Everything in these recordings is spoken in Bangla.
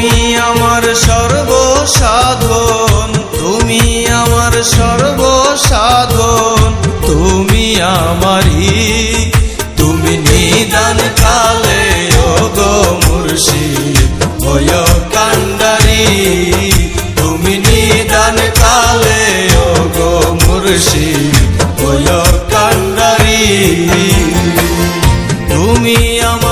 তুমি আমার সর্বসাধন, তুমি আমার সর্বসাধন, তুমি আমারই, তুমি নিদান কালে গো মুর্শিদ ভয় কান্ডারি তুমি নিদান কালে গো মুর্শিদ ভয় কান্ডারি তুমি আমার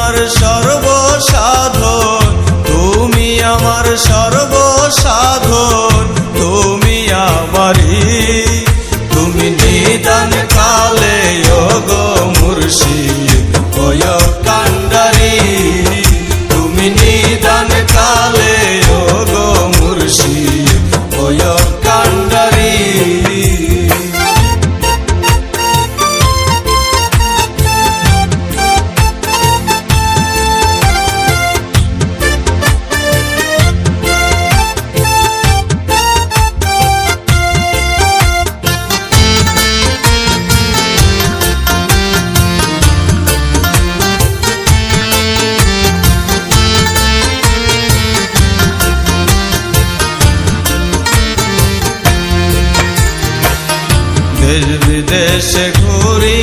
দেশে ঘুরি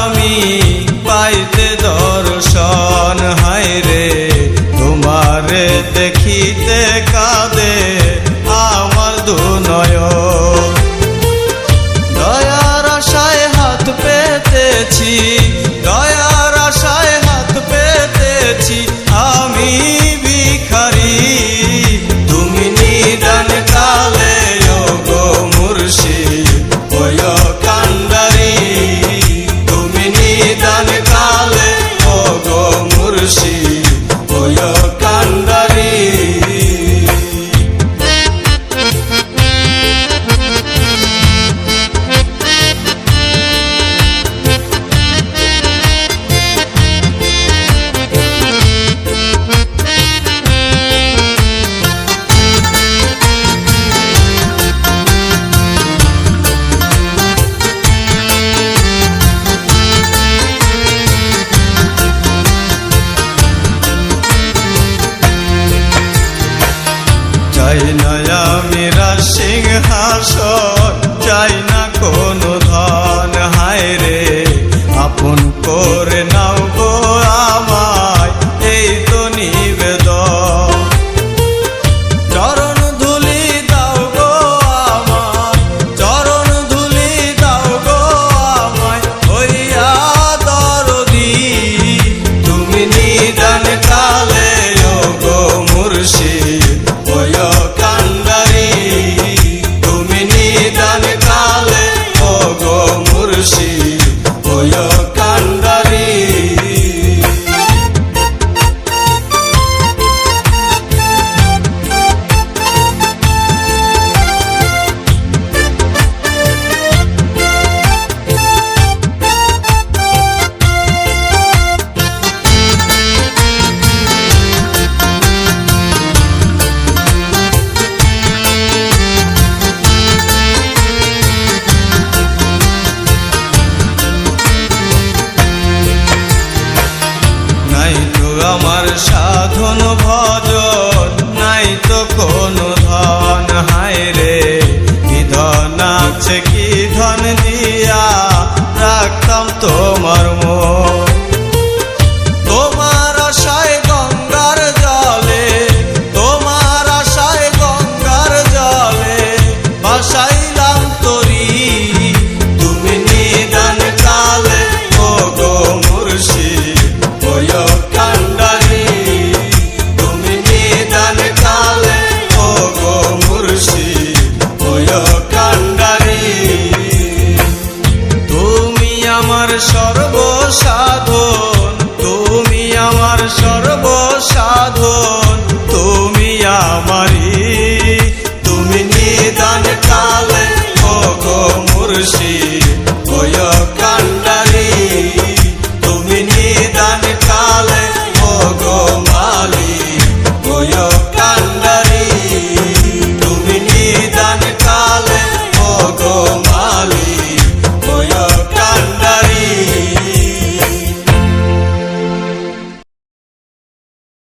আমি পাইতে দর্শন হাই রে। তোমারে দেখিতে কাদের singing her song. ভজন, নাই তো কোনো ধন, হায় রে, কি ধন আছে, কি ধন দিয়া রাখতাম তোমার মন। money.